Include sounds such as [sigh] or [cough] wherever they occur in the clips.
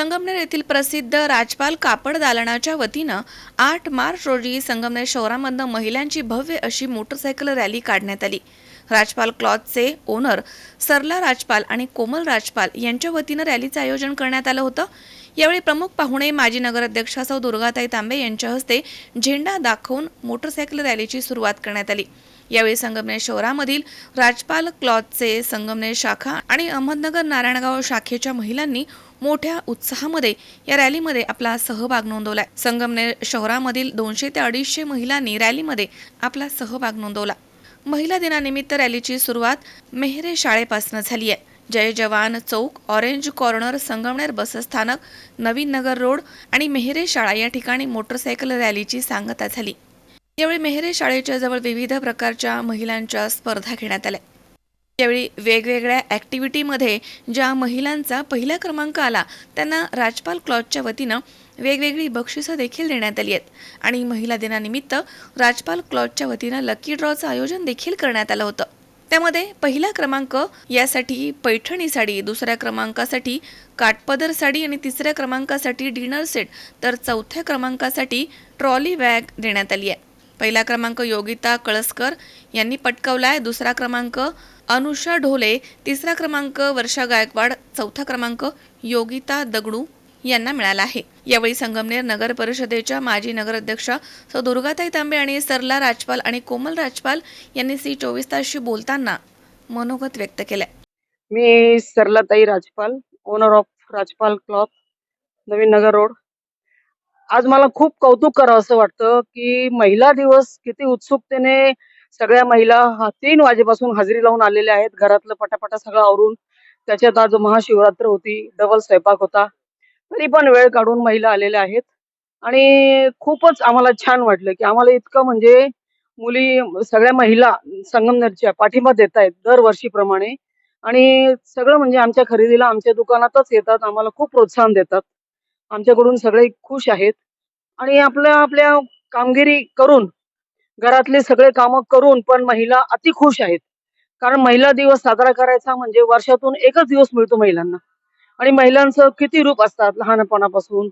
संगमनेर येथील प्रसिद्ध राजपाल कापड दालनाच्या वतीनं आठ मार्च रोजी संगमनेर शहरामधनं महिलांची भव्य अशी मोटरसायकल रॅली काढण्यात आली. राजपाल क्लॉथचे ओनर सरला राजपाल आणि कोमल राजपाल यांच्या वतीनं रॅलीचं आयोजन करण्यात आलं होतं. यावेळी प्रमुख पाहुणे माजी नगराध्यक्षा सौ दुर्गाताई तांबे यांच्या हस्ते झेंडा दाखवून मोटरसायकल रॅलीची सुरुवात करण्यात आली. यावेळी संगमनेर शहरामधील राजपाल क्लॉथचे संगमनेर शाखा आणि अहमदनगर नारायणगाव शाखेच्या महिलांनी मोठ्या उत्साहामध्ये या रॅलीमध्ये आपला सहभाग नोंदवलाय. संगमनेर शहरामधील दोनशे ते अडीचशे महिलांनी रॅलीमध्ये आपला सहभाग नोंदवला. महिला दिनानिमित्त रॅलीची सुरुवात मेहरे शाळेपासून झाली आहे. जय जवान चौक ऑरेंज कॉर्नर संगमनेर बसस्थानक नवीन नगर रोड आणि मेहरे शाळा या ठिकाणी मोटरसायकल रॅलीची सांगता झाली. यावेळी मेहरे शाळेच्या जवळ विविध प्रकारच्या महिलांच्या स्पर्धा घेण्यात आल्या. यावेळी वेगवेगळ्या ॲक्टिव्हिटीमध्ये ज्या महिलांचा पहिला क्रमांक आला त्यांना राजपाल क्लॉथच्या वतीनं वेगवेगळी बक्षिसं देखील देण्यात आली आहेत. आणि महिला दिनानिमित्त राजपाल क्लॉथच्या वतीनं लकी ड्रॉचं आयोजन देखील करण्यात आलं होतं. त्यामध्ये पहिला क्रमांक यासाठी पैठणी साडी दुसऱ्या क्रमांकासाठी काटपदर साडी आणि तिसऱ्या क्रमांकासाठी डिनर सेट तर चौथ्या क्रमांकासाठी ट्रॉली बॅग देण्यात आली आहे. पहिला क्रमांक योगिता कळसकर यांनी पटकावला आहे. दुसरा क्रमांक अनुषा ढोले तिसरा क्रमांक वर्षा गायकवाड चौथा क्रमांक योगिता दगडू यांना मिळाला आहे. यावेळी संगमनेर नगर परिषदेच्या माजी नगराध्यक्षा सौ दुर्गाताई तांबे आणि सरला राजपाल आणि कोमल राजपाल यांनी सी चोवीस तासशी बोलताना मनोगत व्यक्त केलंय. मी सरलाताई Rajpal owner of Rajpal cloth Navin Nagar road. आज मला खूप कौतुक करावं असं वाटतं की महिला दिवस किती उत्सुकतेने सगळ्या महिला हा तीन वाजेपासून हजेरी लावून आलेल्या आहेत. घरातलं पटापटा सगळं आवरून. त्याच्यात आज महाशिवरात्र होती. डबल स्वयंपाक होता. तरी पण वेळ काढून महिला आलेल्या आहेत. आणि खूपच आम्हाला छान वाटलं की आम्हाला इतकं म्हणजे मुली सगळ्या महिला संगमनेरच्या पाठिंबा देत आहेत दरवर्षीप्रमाणे. आणि सगळं म्हणजे आमच्या खरेदीला आमच्या दुकानातच येतात. आम्हाला खूप प्रोत्साहन देतात. आमच्याकडून सगळे खुश आहेत. आणि आपल्या आपल्या कामगिरी करून घरातले सगळे कामं करून पण महिला अति खुश आहेत. कारण महिला दिवस साजरा करायचा म्हणजे वर्षातून एकच दिवस मिळतो महिलांना. आणि महिलांचं किती रूप असतात? लहानपणापासून.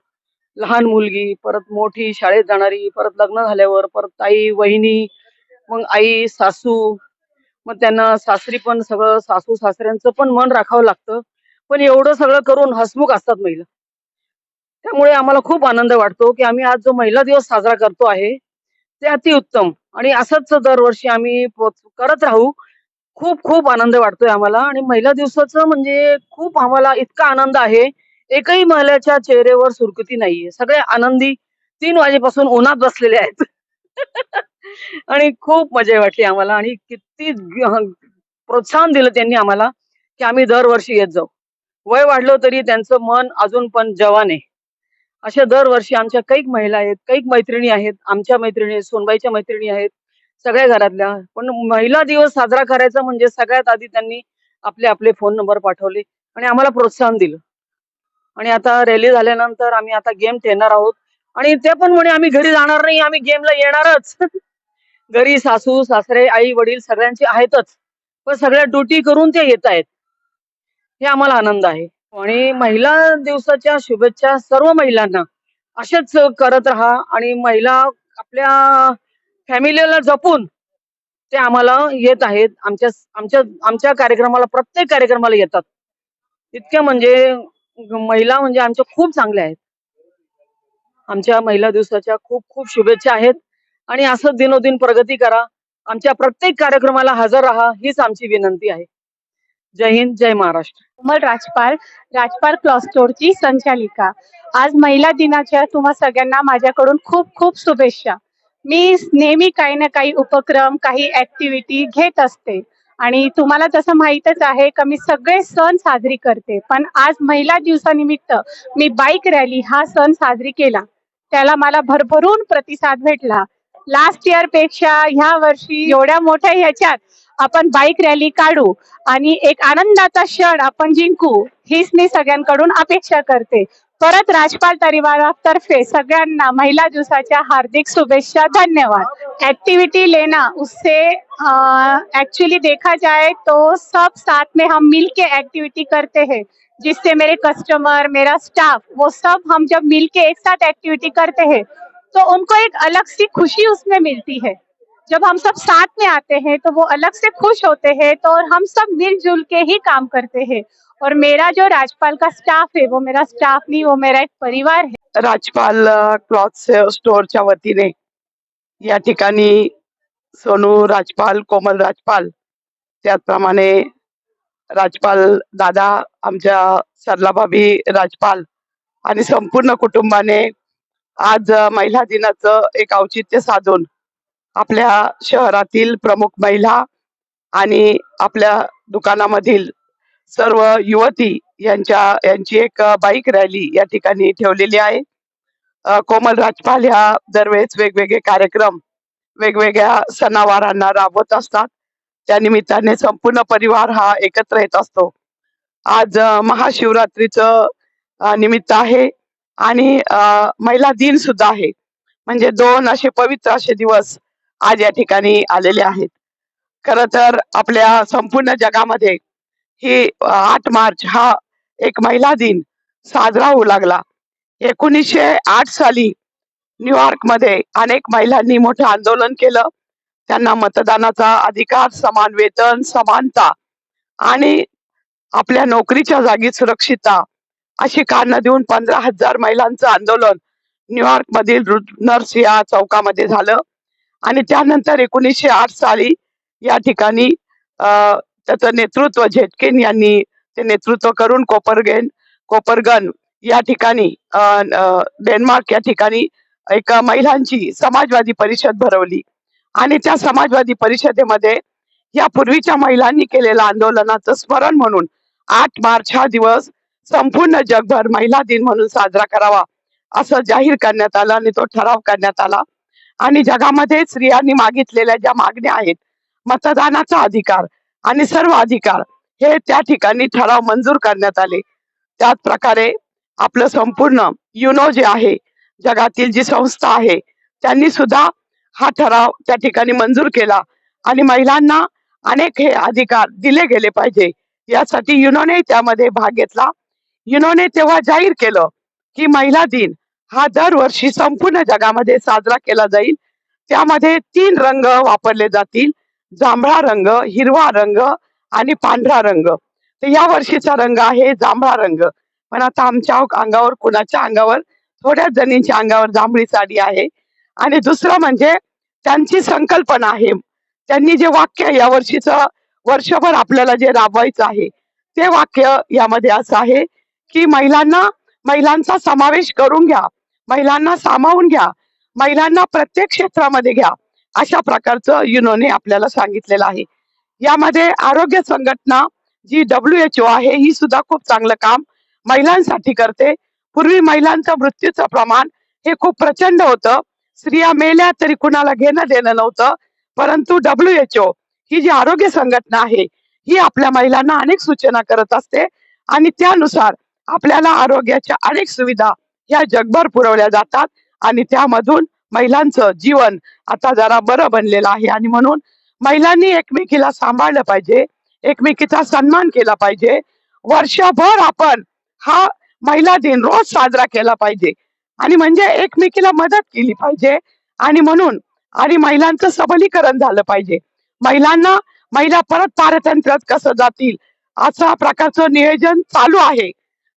लहान मुलगी परत मोठी शाळेत जाणारी परत लग्न झाल्यावर परत ताई वहिनी मग आई सासू. मग त्यांना सासरी पण सगळं सासू सासऱ्यांचं पण मन राखावं लागतं. पण एवढं सगळं करून हसमुख असतात महिला. त्यामुळे आम्हाला खूप आनंद वाटतो की आम्ही आज जो महिला दिवस साजरा करतो आहे ते अतिउत्तम आणि असंच दरवर्षी आम्ही करत राहू. खूप खूप आनंद वाटतोय आम्हाला. आणि महिला दिवसाचं म्हणजे खूप आम्हाला इतका आनंद आहे. एकही महिलाच्या चेहऱ्यावर सुरकुती नाहीये. सगळे आनंदी तीन वाजेपासून उन्हात बसलेले आहेत. [laughs] आणि खूप मजा वाटली आम्हाला. आणि किती प्रोत्साहन दिलं त्यांनी आम्हाला की आम्ही दरवर्षी येत जाऊ. वय वाढलो तरी त्यांचं मन अजून पण जवान आहे. अशा दरवर्षी आमच्या कैक महिला आहेत कैक मैत्रिणी आहेत आमच्या मैत्रिणी आहेत सोनबाईच्या मैत्रिणी आहेत सगळ्या घरातल्या. पण महिला दिवस साजरा करायचा म्हणजे सगळ्यात आधी त्यांनी आपले आपले फोन नंबर पाठवले आणि आम्हाला प्रोत्साहन दिलं. आणि आता रॅली झाल्यानंतर आम्ही आता गेम खेळणार आहोत. आणि ते पण म्हणे आम्ही घरी जाणार नाही आम्ही गेमला येणारच. [laughs] घरी सासू सासरे आई वडील सगळ्यांचे आहेतच. पण सगळ्या ड्युटी करून ते येत आहेत हे आम्हाला आनंद आहे. आणि महिला दिवसाच्या शुभेच्छा सर्व महिलांना. असेच करत राहा आणि महिला आपल्या फॅमिलीला जपून ते आम्हाला येत आहेत. आमच्या आमच्या आमच्या कार्यक्रमाला प्रत्येक कार्यक्रमाला येतात. इतक्या म्हणजे महिला म्हणजे आमच्या खूप चांगल्या आहेत. आमच्या महिला दिवसाच्या खूप खूप शुभेच्छा आहेत. आणि असं दिनोदिन प्रगती करा. आमच्या प्रत्येक कार्यक्रमाला हजर राहा हीच आमची विनंती आहे. जय हिंद जय महाराष्ट्र. कोमल राजपाल राजपाल क्लॉथ स्टोअरची संचालिका. आज महिला दिनाच्या तुम्हा सगळ्यांना माझ्याकडून खूप खूप शुभेच्छा. मी नेहमी काही ना काही उपक्रम काही ऍक्टिव्हिटी घेत असते. आणि तुम्हाला तसं माहीतच आहे का मी सगळे सण साजरी करते. पण आज महिला दिवसानिमित्त मी बाईक रॅली हा सण साजरी केला. त्याला मला भरभरून प्रतिसाद भेटला. लास्ट इयरपेक्षा ह्या वर्षी एवढ्या मोठ्या ह्याच्यात आपण बाईक रॅली काढू आणि एक आनंदाचा क्षण आपण जिंकू हीच मी सगळ्यांकडून अपेक्षा करते. परत राजपाल परिवारातर्फे सगळ्यांना महिला दिवसाच्या हार्दिक शुभेच्छा धन्यवाद. एक्टिविटी लेना उससे एक्चुअली देखा जाए तो सब साथ में हम मिल के एक्टिविटी करते हैं जिससे मेरे कस्टमर मेरा स्टाफ वो सब हम जब मिल के एक साथ एक्टिविटी करते हैं तो उनको एक अलग सी खुशी उसमें मिलती है। जब हम सब साथ में आते हैं तो वो अलग से खुश होते हैं तो और हम सब मिलजुल के ही काम करते हैं। और मेरा जो राजपाल का स्टाफ है वो मेरा स्टाफ नहीं वो मेरा एक परिवार है। राजपाल क्लॉथ स्टोअरच्या वतीने या ठिकाणी सोनू राजपाल कोमल राजपाल त्याचप्रमाणे राजपाल दादा आमच्या सरलाबाबी राजपाल आणि संपूर्ण कुटुंबाने आज महिला दिनाचं एक औचित्य साधून आपल्या शहरातील प्रमुख महिला आणि आपल्या दुकानामधील सर्व युवती यांच्या यांची एक बाईक रॅली या ठिकाणी ठेवलेली आहे. कोमल राजपाल ह्या दरवेळेस वेगवेगळे कार्यक्रम वेगवेगळ्या सणावारांना राबवत असतात. त्या निमित्ताने संपूर्ण परिवार हा एकत्र येत असतो. आज महाशिवरात्रीचं निमित्त आहे आणि महिला दिन सुद्धा आहे. म्हणजे दोन असे पवित्र असे दिवस आज या ठिकाणी आलेले आहेत. खर तर आपल्या संपूर्ण जगामध्ये ही आठ मार्च हा एक महिला दिन साजरा होऊ लागला. एकोणीसशे आठ साली न्यूयॉर्कमध्ये अनेक महिलांनी मोठं आंदोलन केलं. त्यांना मतदानाचा अधिकार समान वेतन समानता आणि आपल्या नोकरीच्या जागी सुरक्षितता अशी कारणं देऊन पंधरा हजार महिलांचं आंदोलन न्यूयॉर्क मधील नर्स या चौकामध्ये झालं. आणि त्यानंतर एकोणीसशे आठ साली या ठिकाणी अं, त्याचं नेतृत्व झेटकिन यांनी ते नेतृत्व करून कोपरगेन कोपरगन या ठिकाणी डेन्मार्क या ठिकाणी एक महिलांची समाजवादी परिषद भरवली. आणि त्या समाजवादी परिषदेमध्ये या पूर्वीच्या महिलांनी केलेल्या आंदोलनाचं स्मरण म्हणून आठ मार्च हा दिवस संपूर्ण जगभर महिला दिन म्हणून साजरा करावा असं जाहीर करण्यात आलं आणि तो ठराव करण्यात आला. आणि जगामध्ये स्त्रियांनी मागितलेल्या ज्या मागण्या आहेत मतदानाचा अधिकार आणि सर्व अधिकार हे त्या ठिकाणी ठराव मंजूर करण्यात आले. त्याच प्रकारे आपलं संपूर्ण युनो जे आहे जगातील जी संस्था आहे त्यांनी सुद्धा हा ठराव त्या ठिकाणी मंजूर केला आणि महिलांना अनेक हे अधिकार दिले गेले पाहिजे. यासाठी युनोने त्यामध्ये भाग घेतला. युनोने तेव्हा जाहीर केलं की महिला दिन हा दरवर्षी संपूर्ण जगामध्ये साजरा केला जाईल. त्यामध्ये तीन रंग वापरले जातील. जांभळा रंग हिरवा रंग आणि पांढरा रंग. तर या वर्षीचा रंग आहे जांभळा रंग. पण आता आमच्या अंगावर कुणाच्या अंगावर? थोड्याच जणींच्या अंगावर जांभळी साडी आहे. आणि दुसरं म्हणजे त्यांची संकल्पना आहे. त्यांनी जे वाक्य या वर्षीचं वर्षभर आपल्याला जे राबवायचं आहे ते वाक्य यामध्ये असं आहे की महिलांना महिलांचा समावेश करून घ्या. महिलांना सामावून घ्या. महिलांना प्रत्येक क्षेत्रामध्ये घ्या. अशा प्रकारचं युनोने आपल्याला सांगितलेलं आहे. यामध्ये आरोग्य संघटना जी डब्ल्यू एच ओ आहे ही सुद्धा खूप चांगलं काम महिलांसाठी करते. पूर्वी महिलांचं मृत्यूचं प्रमाण हे खूप प्रचंड होतं. स्त्रिया मेल्या तरी कुणाला घेणं देणं नव्हतं. परंतु डब्ल्यू एच ओ ही जी आरोग्य संघटना आहे ही आपल्या महिलांना अनेक सूचना करत असते आणि त्यानुसार आपल्याला आरोग्याच्या अनेक सुविधा ह्या जगभर पुरवल्या जातात आणि त्यामधून महिलांचं जीवन आता जरा बरं बनलेलं आहे. आणि म्हणून महिलांनी एकमेकीला सांभाळलं पाहिजे एकमेकीचा सन्मान केला पाहिजे. वर्षभर आपण हा महिला दिन रोज साजरा केला पाहिजे. आणि म्हणजे एकमेकीला मदत केली पाहिजे. आणि म्हणून आणि महिलांचं सबलीकरण झालं पाहिजे. महिलांना महिला परत पारतंत्र्यात कसं जातील अशा प्रकारचं नियोजन चालू आहे.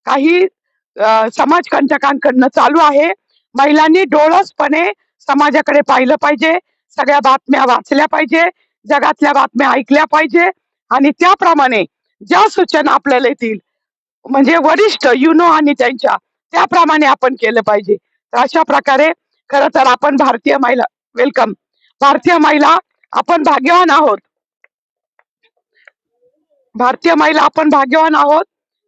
काही समाजकंटकांकडनं चालू आहे. महिलांनी डोळसपणे समाजाकडे पाहिलं पाहिजे. सगळ्या बातम्या वाचल्या पाहिजे. जगातल्या बातम्या ऐकल्या पाहिजे. आणि त्याप्रमाणे ज्या सूचना आपल्याला येतील म्हणजे वरिष्ठ युनो आणि त्यांच्या त्याप्रमाणे आपण केलं पाहिजे. तर अशा प्रकारे खर तर आपण भारतीय महिला वेलकम भारतीय महिला आपण भाग्यवान आहोत. भारतीय महिला आपण भाग्यवान आहोत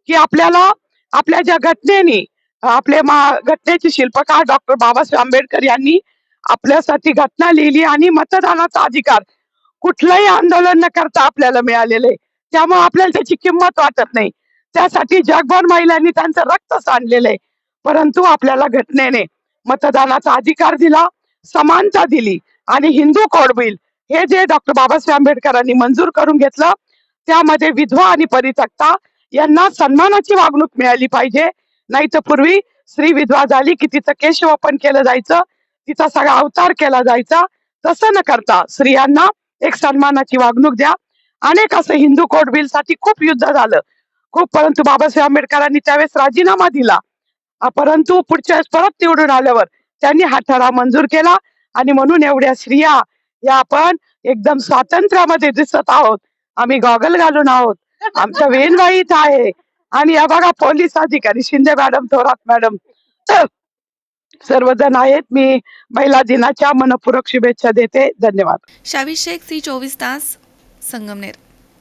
की आपल्याला आपल्या ज्या घटनेने आपले मा घटनेचे शिल्पकार डॉक्टर बाबासाहेब आंबेडकर यांनी आपल्यासाठी घटना लिहिली आणि मतदानाचा अधिकार कुठलंही आंदोलन न करता आपल्याला मिळालेलं आहे. त्यामुळे आपल्याला त्याची किंमत वाटत नाही. त्यासाठी जगभर महिलांनी त्यांचं रक्त सांडलेलं आहे. परंतु आपल्याला घटनेने मतदानाचा अधिकार दिला समानता दिली आणि हिंदू कोड बिल हे जे डॉक्टर बाबासाहेब आंबेडकरांनी मंजूर करून घेतलं त्यामध्ये विधवा आणि परित्यक्ता यांना सन्मानाची वागणूक मिळाली पाहिजे. नाही तर पूर्वी स्त्री विधवा झाली की तिचं केशवपन केलं जायचं तिचा सगळा अवतार केला जायचा. तसं न करता स्त्रियांना एक सन्मानाची वागणूक द्या. अनेक असं हिंदू कोर्ट बिलसाठी खूप युद्ध झालं. खूप परंतु बाबासाहेब आंबेडकरांनी त्यावेळेस राजीनामा दिला. परंतु पुढच्या वेळेस परत निवडून आल्यावर त्यांनी हा ठराव मंजूर केला आणि म्हणून एवढ्या स्त्रिया या आपण एकदम स्वातंत्र्यामध्ये दिसत आहोत. आम्ही गॉगल घालून आहोत. आमच्या वेणबाई इथं आहे. आणि या बघा पोलीस अधिकारी शिंदे मॅडम थोरात मॅडम. सर्वजण आहेत. मी महिला दिनाच्या मनपूरक शुभेच्छा देते. धन्यवाद. शावी शेख सी चोवीस तास संगमनेर.